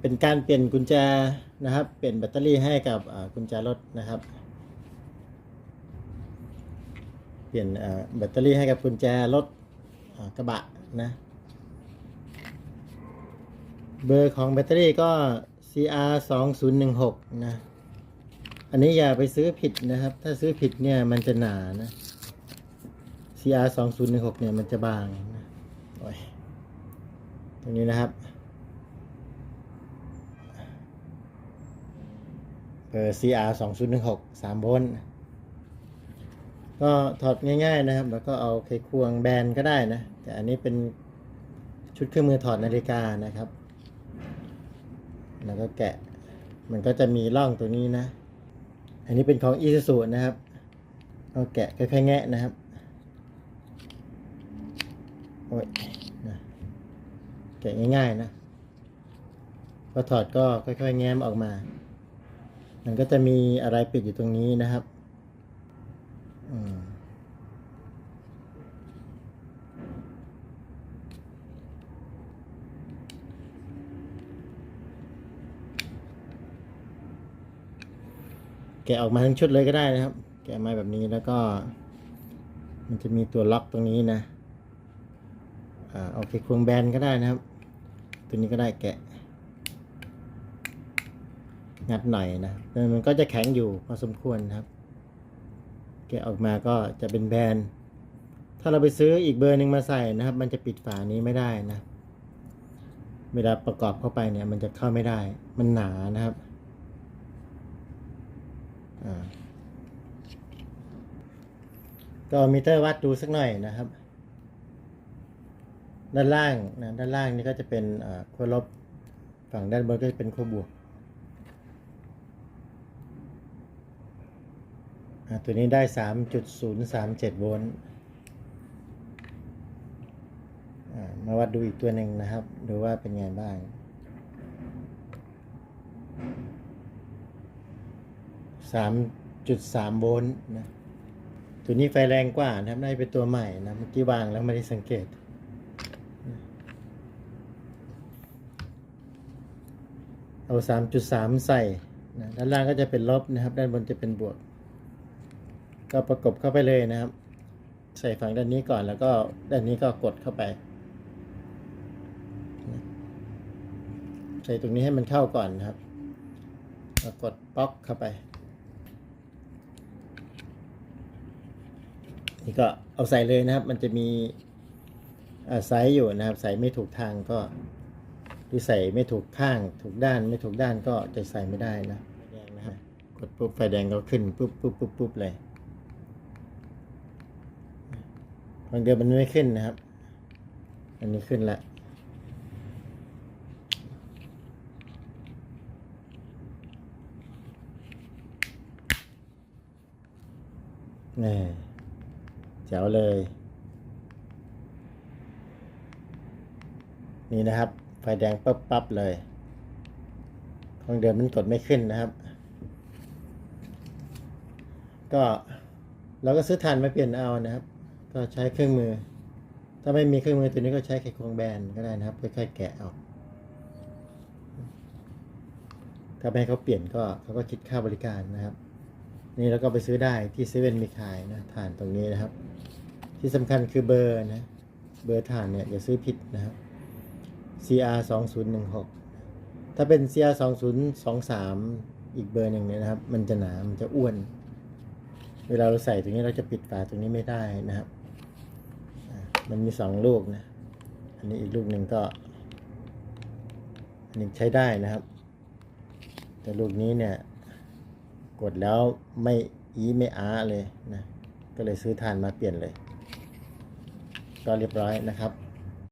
เป็นการเปลี่ยนกุญแจนะครับ เปลี่ยนแบตเตอรี่ให้กับกุญแจรถนะครับ เปลี่ยนแบตเตอรี่ให้กับกุญแจรถกระบะนะ เบอร์ของแบตเตอรี่ก็ CR 2 0 1 6นะ อันนี้อย่าไปซื้อผิดนะครับ ถ้าซื้อผิดเนี่ยมันจะหนานะ CR 2 0 1 6เนี่ยมันจะบางนะโอ้ยตรงนี้นะครับ เบอร์ CR 2 0 1 6 3โวลต์ก็ถอดง่าย ๆนะครับ แล้วก็เอาไขควงแบนก็ได้นะ แต่อันนี้เป็นชุดเครื่องมือถอดนาฬิกานะครับ แล้วก็แกะ มันก็จะมีร่องตัวนี้นะ อันนี้เป็นของ Isuzu นะครับเอาแกะค่อยๆแงะนะครับ โอ้ยนะแกะง่ายๆนะ พอถอดก็ค่อยๆแง้มออกมา มันก็จะมีอะไรปิดอยู่ตรงนี้นะครับแกะออกมาทั้งชุดเลยก็ได้นะครับ แกะมาแบบนี้แล้วก็ มันจะมีตัวล็อกตรงนี้นะ อ่าโอเคควงแบนก็ได้นะครับ ตัวนี้ก็ได้แกะ งัดหน่อยนะแต่มันก็จะแข็งอยู่พอสมควรครับแกะออกมาก็จะเป็นแบนถ้าเราไปซื้ออีกเบอร์หนึ่งมาใส่นะครับ มันจะปิดฝานี้ไม่ได้นะ เวลาประกอบเข้าไปเนี่ย มันจะเข้าไม่ได้ มันหนานะครับก็มิเตอร์วัดดูสักหน่อยนะครับ ด้านล่างนะด้านล่างนี่ก็จะเป็นขั้วลบ ฝั่งด้านบนก็จะเป็นขั้วบวกอ่า ตัวนี้ได้สามจุดศูนย์สามเจ็ดโวลต์อ่ามาวัดดูอีกตัวหนึ่งนะครับ ดูว่าเป็นไงบ้างสามจุดสามโวลต์นะตัวนี้ไฟแรงกว่านะครับได้เป็นตัวใหม่นะเมื่อกี้วางแล้วไม่ได้สังเกต เอาสามจุดสามใส่นะด้านล่างก็จะเป็นลบนะครับ ด้านบนจะเป็นบวก ก็ประกบเข้าไปเลยนะครับ ใส่ฝั่งด้านนี้ก่อนแล้วก็ด้านนี้ก็กดเข้าไป ใส่ตรงนี้ให้มันเข้าก่อนนะครับแล้วกดป๊อกเข้าไปนี่ก็เอาใส่เลยนะครับ มันจะมีไซส์อยู่นะครับ ใส่ไม่ถูกทางก็หรือใส่ไม่ถูกข้าง ถูกด้านไม่ถูกด้านก็จะใส่ไม่ได้นะไฟแดงนะครับกดปุ๊บไฟแดงก็ขึ้นปุ๊บปุ๊บปุ๊บปุ๊บเลย บางเดือนมันไม่ขึ้นนะครับ อันนี้ขึ้นละนี่แจ๋วเลย นี่นะครับ ไฟแดงปั๊บปั๊บเลย ของเดิมมันกดไม่ขึ้นนะครับ ก็เราก็ซื้อถ่านมาเปลี่ยนเอานะครับ ก็ใช้เครื่องมือ ถ้าไม่มีเครื่องมือตัวนี้ก็ใช้ไขควงแบนก็ได้นะครับค่อยๆแกะเอาถ้าไม่ให้เขาเปลี่ยนก็เขาก็คิดค่าบริการนะครับ นี่เราก็ไปซื้อได้ที่เซเว่นมีขายนะถ่านตรงนี้นะครับ ที่สำคัญคือเบอร์นะเบอร์ถ่านเนี่ยอย่าซื้อผิดนะครับ CR 2 0 1 6ถ้าเป็น CR 2 0 2 3 อีกเบอร์หนึ่งเนี่ยนะครับ มันจะหนา มันจะอ้วน เวลาเราใส่ตรงนี้เราจะปิดฝาตรงนี้ไม่ได้นะครับ มันมีสองลูกนะ อันนี้อีกลูกหนึ่งก็ อันนี้ใช้ได้นะครับ แต่ลูกนี้เนี่ย กดแล้วไม่อีไม่อาเลยนะ ก็เลยซื้อทานมาเปลี่ยนเลย ก็เรียบร้อยนะครับ